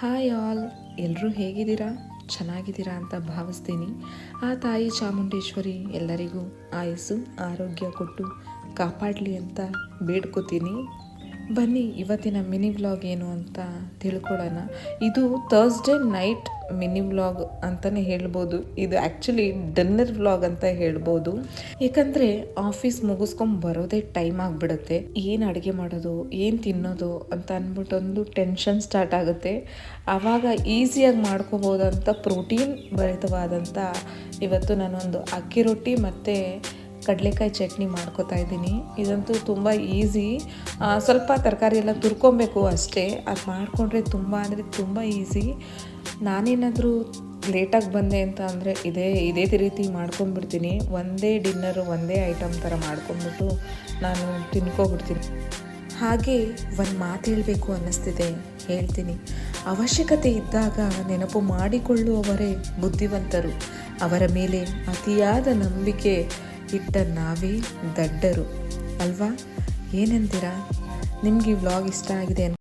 Hi all. ಎಲ್ಲರೂ ಹೇಗಿದ್ದೀರಾ? ಚೆನ್ನಾಗಿದ್ದೀರಾ ಅಂತ ಭಾವಿಸ್ತೀನಿ. ಆ ತಾಯಿ ಚಾಮುಂಡೇಶ್ವರಿ ಎಲ್ಲರಿಗೂ ಆಯಸ್ಸು, ಆರೋಗ್ಯ ಕೊಟ್ಟು ಕಾಪಾಡಲಿ ಅಂತ ಬೇಡ್ಕೋತೀನಿ. ಬನ್ನಿ, ಇವತ್ತಿನ ಮಿನಿ ವ್ಲಾಗ್ ಏನು ಅಂತ ತಿಳ್ಕೊಳ್ಳೋಣ. ಇದು ಥರ್ಸ್ಡೇ ನೈಟ್ ಮಿನಿ ವ್ಲಾಗ್ ಅಂತಲೇ ಹೇಳ್ಬೋದು. ಇದು ಆ್ಯಕ್ಚುಲಿ ಡನ್ನರ್ ವ್ಲಾಗ್ ಅಂತ ಹೇಳ್ಬೋದು. ಯಾಕಂದರೆ ಆಫೀಸ್ ಮುಗಿಸ್ಕೊಂಡು ಬರೋದೇ ಟೈಮ್ ಆಗಿಬಿಡುತ್ತೆ. ಏನು ಅಡುಗೆ ಮಾಡೋದು, ಏನು ತಿನ್ನೋದು ಅಂತ ಅಂದ್ಬಿಟ್ಟು ಒಂದು ಟೆನ್ಷನ್ ಸ್ಟಾರ್ಟ್ ಆಗುತ್ತೆ. ಆವಾಗ ಈಸಿಯಾಗಿ ಮಾಡ್ಕೋಬೋದಂಥ ಪ್ರೋಟೀನ್ ಭರಿತವಾದಂಥ ಇವತ್ತು ನಾನೊಂದು ಅಕ್ಕಿ ರೊಟ್ಟಿ ಮತ್ತು ಕಡಲೆಕಾಯಿ ಚಟ್ನಿ ಮಾಡ್ಕೋತಾ ಇದ್ದೀನಿ. ಇದಂತೂ ತುಂಬ ಈಸಿ ಸ್ವಲ್ಪ ತರಕಾರಿ ಎಲ್ಲ ತುರ್ಕೊಬೇಕು ಅಷ್ಟೇ. ಅದು ಮಾಡಿಕೊಂಡ್ರೆ ತುಂಬ ಅಂದರೆ ತುಂಬ ಈಸಿ ನಾನೇನಾದರೂ ಲೇಟಾಗಿ ಬಂದೆ ಅಂತ ಅಂದರೆ ಇದೇ ಇದೇ ರೀತಿ ಮಾಡ್ಕೊಂಡ್ಬಿಡ್ತೀನಿ ಒಂದೇ ಡಿನ್ನರು, ಒಂದೇ ಐಟಮ್ ಥರ ಮಾಡ್ಕೊಂಡ್ಬಿಟ್ಟು ನಾನು ತಿನ್ಕೊಬಿಡ್ತೀನಿ. ಹಾಗೆ ಒಂದು ಮಾತು ಹೇಳಬೇಕು ಅನ್ನಿಸ್ತಿದೆ. ಹೇಳ್ತೀನಿ. ಅವಶ್ಯಕತೆ ಇದ್ದಾಗ ನೆನಪು ಮಾಡಿಕೊಳ್ಳುವವರೇ ಬುದ್ಧಿವಂತರು. ಅವರ ಮೇಲೆ ಅತಿಯಾದ ನಂಬಿಕೆ ಇಟ್ಟ ನಾವೇ ದಡ್ಡರು. ಅಲ್ವಾ? ಏನಂತೀರಾ? ನಿಮಗೆ ಈ ವ್ಲಾಗ್ ಇಷ್ಟ ಆಗಿದೆ